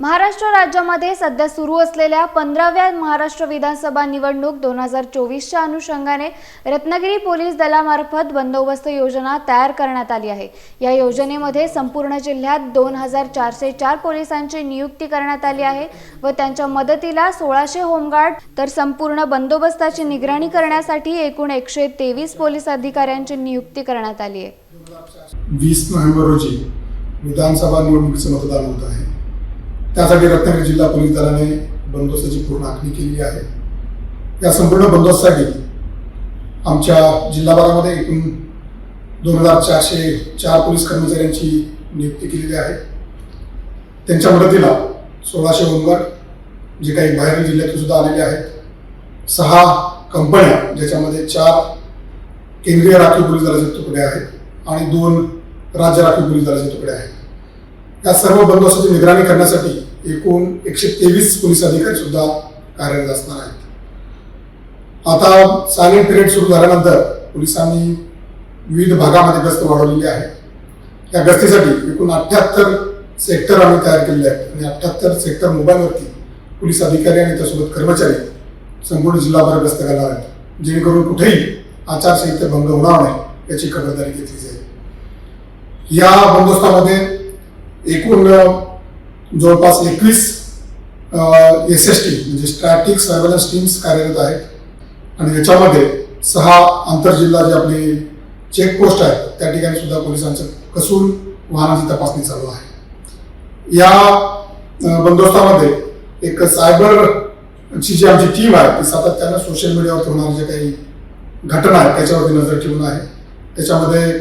महाराष्ट्र राज्यामध्ये सध्या सुरू असलेल्या पंधराव्या महाराष्ट्र विधानसभा निवडणूक दोन हजार चोवीसच्या अनुषंगाने रत्नागिरी पोलीस दलामार्फत बंदोबस्त योजना तयार करण्यात आली आहे. या योजनेमध्ये संपूर्ण जिल्ह्यात दोन हजार चारशे चार पोलिसांची नियुक्ती करण्यात आली आहे व त्यांच्या मदतीला सोळाशे होमगार्ड तर संपूर्ण बंदोबस्ताची निगराणी करण्यासाठी एकूण एकशे तेवीस पोलीस अधिकाऱ्यांची नियुक्ती करण्यात आली आहे. वीस नोव्हेंबर रोजी विधानसभा निवडणुकीचं मतदान होत आहे. त्यासाठी रत्नागिरी जिल्हा पोलीस दलाने बंदोबस्ताची पूर्ण आखणी केली आहे. या संपूर्ण बंदोबस्तासाठी आमच्या जिल्हाभरामध्ये एकूण दोन हजार चारशे चार पोलीस कर्मचाऱ्यांची नियुक्ती केलेली आहे. त्यांच्या मदतीला सोळाशे होमगार्ड जे काही बाहेरील जिल्ह्यातून सुद्धा आलेले आहेत. सहा कंपन्या ज्याच्यामध्ये चार केंद्रीय राखीव पोलीस दलाचे तुकडे आहेत आणि दोन राज्य राखीव पोलीस दलाचे तुकडे आहेत. या सर्व बंदोबस्ताची निगराणी करण्यासाठी एकूण एकशे तेवीस पोलीस अधिकारी सुद्धा कार्यरत असणार आहेत. आता सायलेंट पिरियड सुरू झाल्यानंतर पोलिसांनी विविध भागामध्ये गस्त वाढवलेली आहे. त्या गस्तीसाठी एकूण अठ्ठ्याहत्तर सेक्टर आम्ही तयार केलेले आहेत आणि अठ्ठ्याहत्तर सेक्टर मोबाईलवरती पोलीस अधिकारी आणि त्यासोबत कर्मचारी संपूर्ण जिल्हाभर गस्त करणार आहेत. जेणेकरून कुठेही आचारसंहिता भंग होणार नाही याची खबरदारी घेतली जाईल. या बंदोबस्तामध्ये एकूण जवळपास एकवीस एस एस टी म्हणजे स्ट्रॅटिक सर्वेलन्स टीम्स कार्यरत आहेत. आणि याच्यामध्ये सहा आंतरजिल्हा जे आपली चेकपोस्ट आहेत त्या ठिकाणी सुद्धा पोलिसांचं कसून वाहनाची तपासणी चालू आहे. या बंदोबस्तामध्ये एक सायबरची जी आमची टीम आहे ती सातत्यानं सोशल मीडियावर होणारे जे काही घटना आहेत त्याच्यावरती नजर ठेवून आहे. त्याच्यामध्ये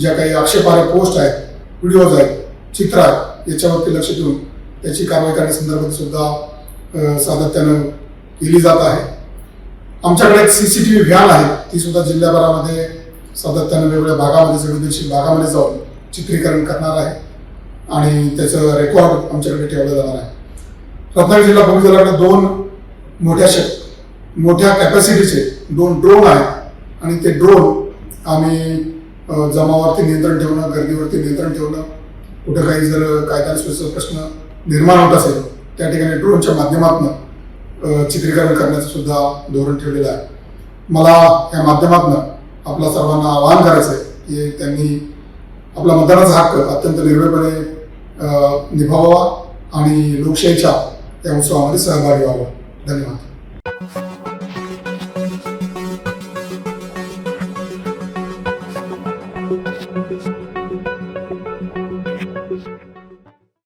ज्या काही आक्षेपार्ह पोस्ट आहेत व्हिडिओज आहेत चित्र आहेत याच्यावरती लक्ष देऊन त्याची कारवाई करण्यासंदर्भात सुद्धा सातत्यानं केली जात आहे. आमच्याकडे एक C C T V van आहे ती सुद्धा जिल्ह्याभरामध्ये सातत्यानं वेगवेगळ्या भागामध्ये संवेदनशील भागामध्ये जाऊन चित्रीकरण करणार आहे. आणि त्याचं रेकॉर्ड आमच्याकडे ठेवलं जाणार आहे. रत्नागिरी जिल्हा पोलीस दलाकडे दोन मोठ्या शक मोठ्या कॅपॅसिटीचे दोन ड्रोन आहेत. आणि ते ड्रोन आम्ही जमावरती जमावावरती नियंत्रण ठेवणं गर्दीवरती नियंत्रण ठेवणं कुठं काही जर कायदा प्रश्न निर्माण होत असेल त्या ठिकाणी ड्रोनच्या माध्यमातून चित्रीकरण करण्याचं सुद्धा धोरण ठेवलेलं आहे. मला या माध्यमातून आपल्या सर्वांना आवाहन करायचं आहे की त्यांनी आपला मतदानाचा हक्क अत्यंत निर्भयपणे निभावावा आणि लोकशाहीच्या या उत्सवामध्ये सहभागी व्हावं. धन्यवाद.